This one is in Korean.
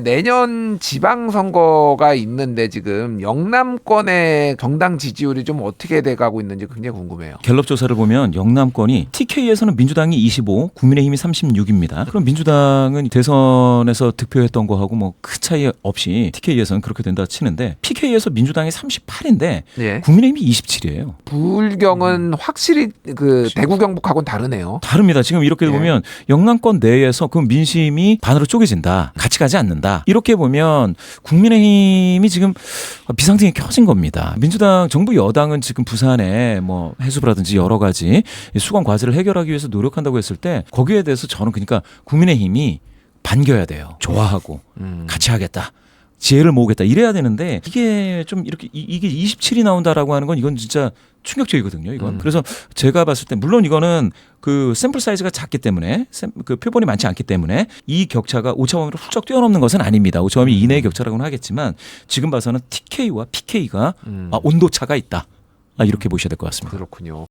내년 지방선거가 있는데 지금 영남권의 정당 지지율이 좀 어떻게 돼가고 있는지 굉장히 궁금해요. 갤럽 조사를 보면 영남권이 TK에서는 민주당이 25, 국민의힘이 36입니다. 그럼 민주당은 대선에서 득표했던 거하고 뭐 큰 차이 없이 TK에서는 그렇게 된다 치는데 PK에서 민주당이 38인데 예. 국민의힘이 27이에요. 불경은 확실히 그 대구 경북하고는 다르네요. 다릅니다. 지금 이렇게 예. 보면 영남권 내에서 그 민심이 반으로 쪼개진다. 같이 가지 않는다. 이렇게 보면 국민의힘이 지금 비상등이 켜진 겁니다. 민주당 정부 여당은 지금 부산에 뭐 해수부라든지 여러 가지 수건 과제를 해결하기 위해서 노력한다고 했을 때 거기에 대해서 저는 그러니까 국민의힘이 반겨야 돼요. 좋아하고 음. 같이 하겠다. 지혜를 모으겠다 이래야 되는데 이게 좀 이렇게 이- 이게 27이 나온다라고 하는 건 이건 진짜 충격적이거든요. 이건 음. 그래서 제가 봤을 때 물론 이거는 그 샘플 사이즈가 작기 때문에 샘- 그 표본이 많지 않기 때문에 이 격차가 오차범위를 훌쩍 뛰어넘는 것은 아닙니다. 오차범위 이내의 격차라고는 하겠지만 지금 봐서는 TK와 PK가 음. 아, 온도 차가 있다. 아, 이렇게 보셔야 될 것 같습니다. 그렇군요.